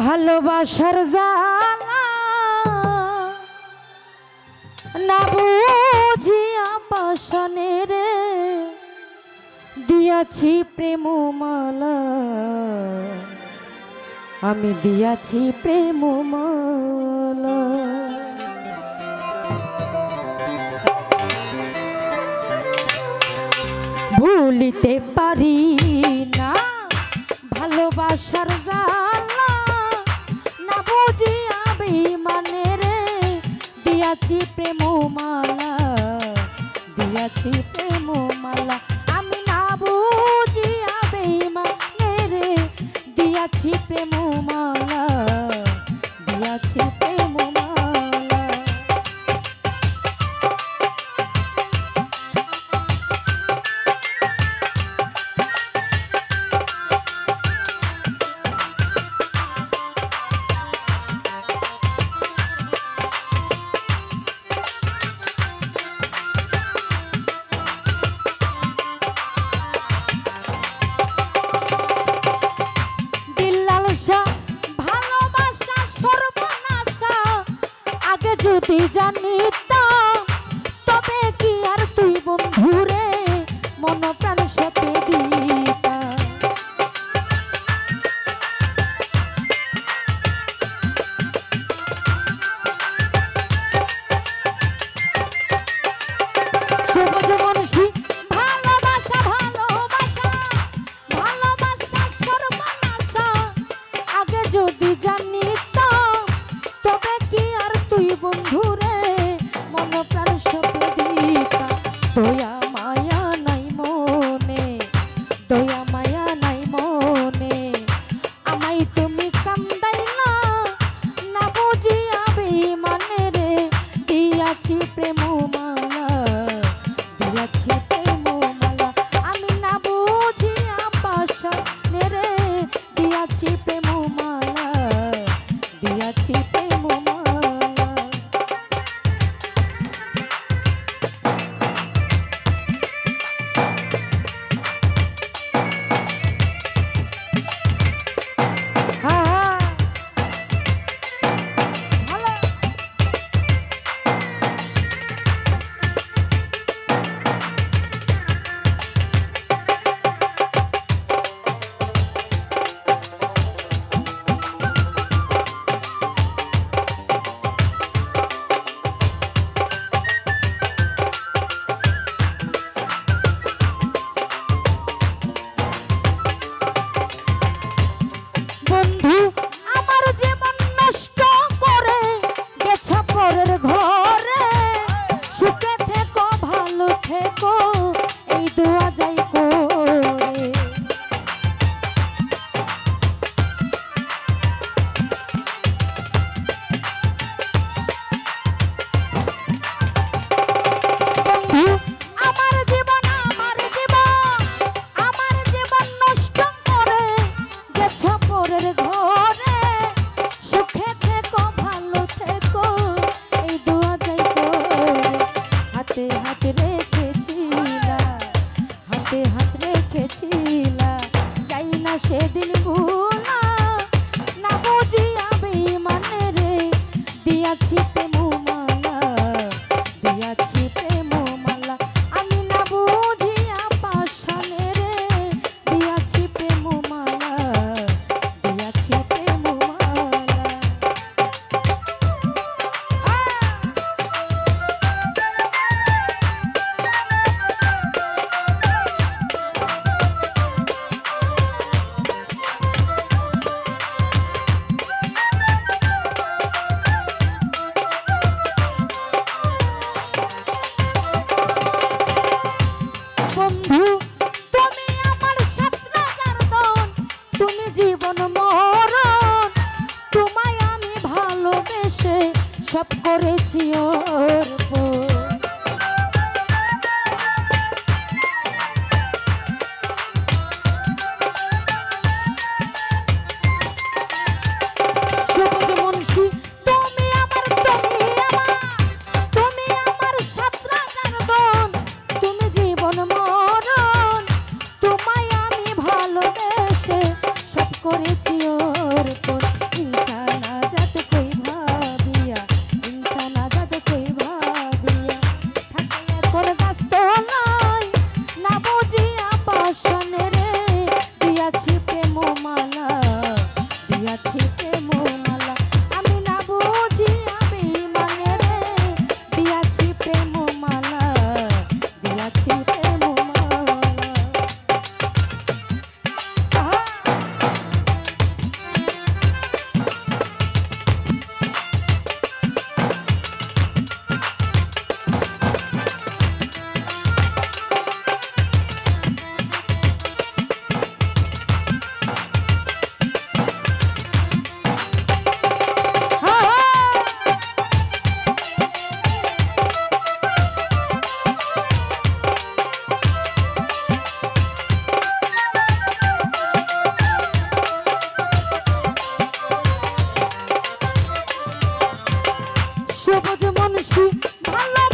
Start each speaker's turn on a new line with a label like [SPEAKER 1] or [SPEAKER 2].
[SPEAKER 1] ভালোবাসার জালা না বুঝিয়া পাশনে রে। দিয়াছি প্রেমমালা। আমি দিয়াছি প্রেমমালা। ভুলিতে পারি না ভালোবাসার জালা দিয়াছি প্রেম মালা দিয়াছি প্রেম done. সবজ মনসি ভালো।